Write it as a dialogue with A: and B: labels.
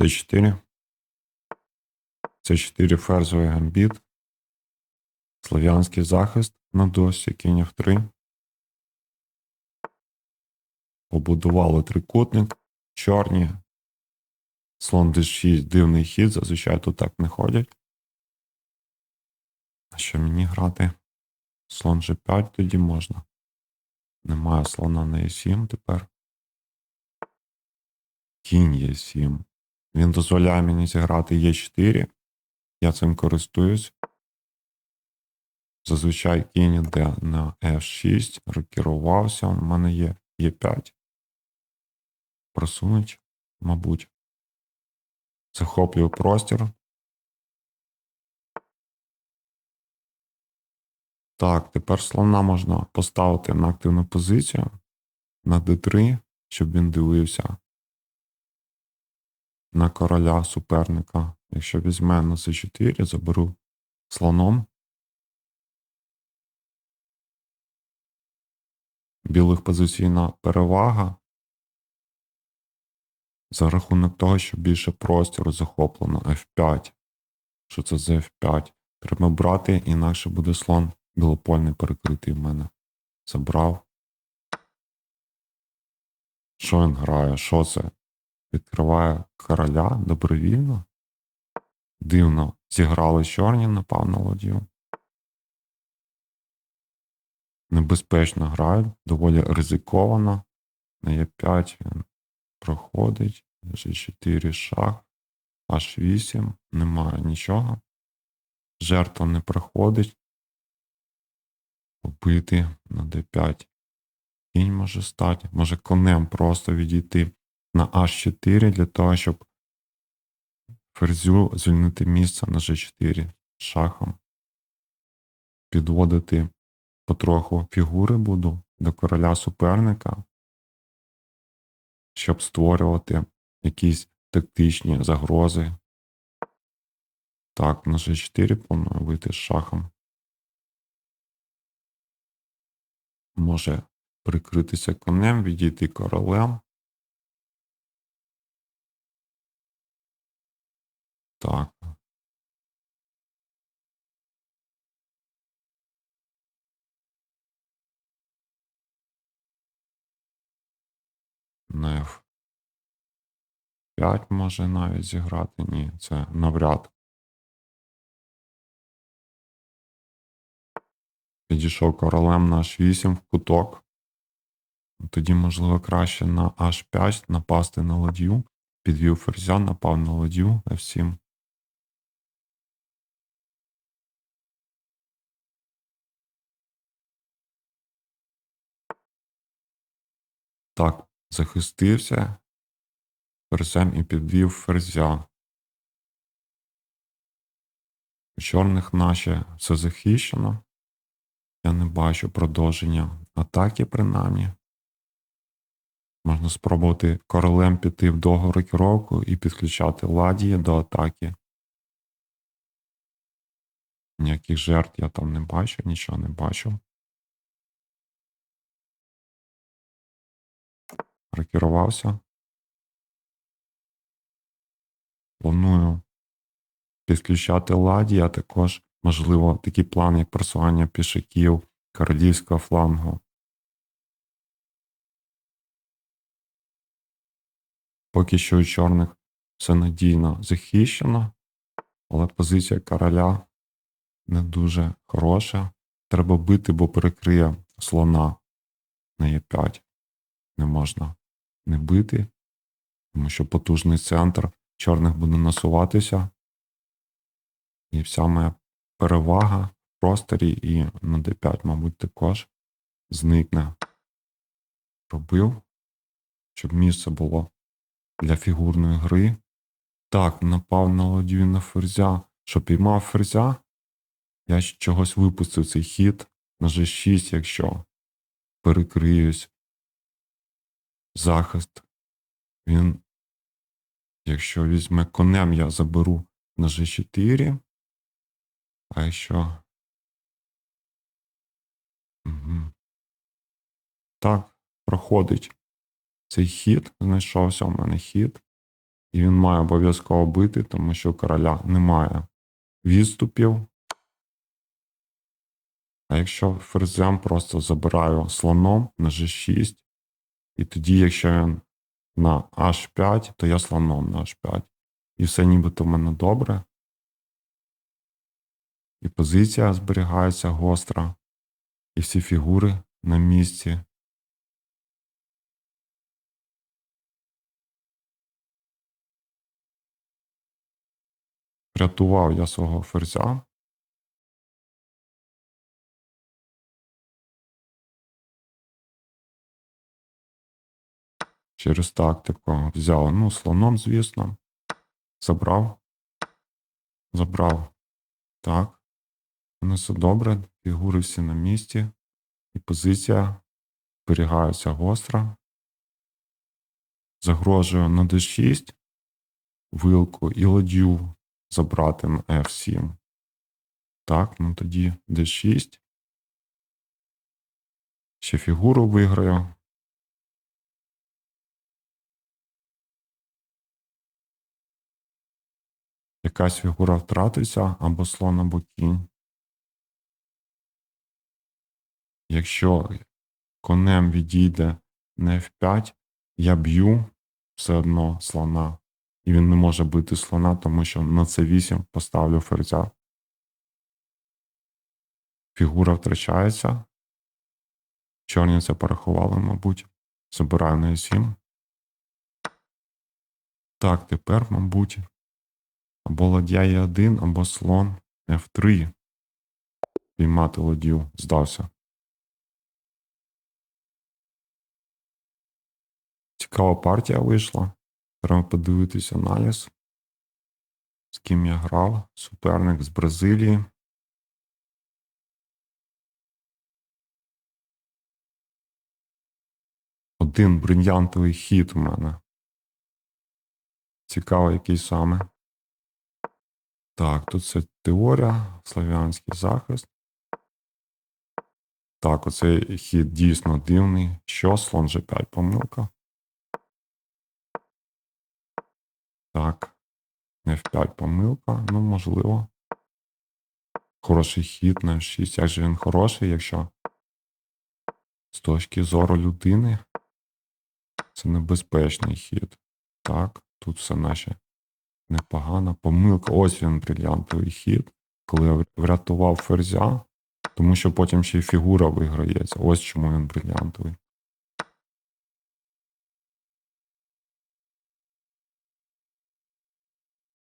A: Т4. С4 ферзовий гамбіт. Слов'янський захист на досі, кінь F3. Побудували трикутник. Чорні. Слон D6, дивний хід, зазвичай тут так не ходять. А що мені грати? Слон G5 тоді можна. Немає слона на E7 тепер. Кінь Е7. Він дозволяє мені зіграти Е4. Я цим користуюсь. Зазвичай кінь іде на F6, рокірувався, у мене є Е5. Просунуть, мабуть. Захоплюю простір. Так, тепер слона можна поставити на активну позицію на D3, щоб він дивився на короля суперника. Якщо візьме на c4, заберу слоном. Білих позиційна перевага. За рахунок того, що більше простору захоплено F5. Що це за F5? Треба брати, інакше буде слон білопольний перекритий в мене. Забрав. Що він грає? Що це? Відкриває короля добровільно? Дивно, зіграли чорні, напав на. Небезпечно грають, доволі ризиковано. На Е5 він проходить. G4 шах, H8, немає нічого. Жертва не проходить. Побити на D5. Кінь може стати. Може конем просто відійти на H4 для того, щоб ферзю звільнити місце на G4 шахом. Підводити потроху фігури буду до короля суперника, щоб створювати якісь тактичні загрози. Так, на G4 планую вийти з шахом. Може прикритися конем, відійти королем. Так. На F5 може навіть зіграти. Ні, це навряд. Підійшов королем на H8 в куток. Тоді, можливо, краще на H5 напасти на ладью. Підвів ферзя, напав на ладью F7. Так, захистився ферзем і підвів ферзя. У чорних наче все захищено. Я не бачу продовження атаки, принаймні. Можна спробувати королем піти в довгу рокіровку і підключати ладії до атаки. Ніяких жертв я там не бачу, нічого не бачу. Рокірувався. Планую підключати ладі, а також, можливо, такий план, як просування пішаків королівського флангу. Поки що у чорних все надійно захищено, але позиція короля не дуже хороша. Треба бити, бо перекриє слона на Е5. Не можна не бити, тому що потужний центр чорних буде насуватися. І вся моя перевага в просторі і на D5, мабуть, також зникне. Робив, щоб місце було для фігурної гри. Так, напав на ладью на ферзя. Що піймав ферзя, я чогось випустив цей хід на G6, якщо перекриюсь. Захист. Він, якщо візьме конем, я заберу на G4. А якщо. Угу. Так, проходить цей хід. Знайшовся у мене хід. І він має обов'язково бити, тому що короля немає відступів. А якщо ферзем просто забираю слоном на G6, і тоді, якщо він на H5, то я слоном на H5. І все нібито в мене добре. І позиція зберігається гостра, і всі фігури на місці. Врятував я свого ферзя. Через тактику взяв, ну, слоном, звісно. Забрав. Забрав. Так. Нас все добре. Фігури всі на місці. І позиція зберігається гостра. Загрожую на d6 вилку і ладью забрати на F7. Так, ну тоді d6. Ще фігуру виграю. Якась фігура втратиться або слон, або кінь. Якщо конем відійде на F5, я б'ю все одно слона. І він не може бити слона, тому що на C8 поставлю ферзя. Фігура втрачається. Чорні це порахували, мабуть. Забираю на E7. Так, тепер, мабуть, або ладья Е1, або слон F3. Піймати ладью здався. Цікава партія вийшла. Треба подивитися аналіз. З ким я грав. Суперник з Бразилії. Один брильянтовий хід у мене. Цікаво, який саме. Так, тут це теорія, слав'янський захист. Так, оцей хід дійсно дивний. Що? Слон G5 помилка. Так. F5 помилка. Ну, можливо. Хороший хід на F6. Як же він хороший, якщо з точки зору людини це небезпечний хід. Так, тут все наче непогана помилка. Ось він брильянтовий хід, коли я врятував ферзя, тому що потім ще й фігура виграється. Ось чому він брильянтовий.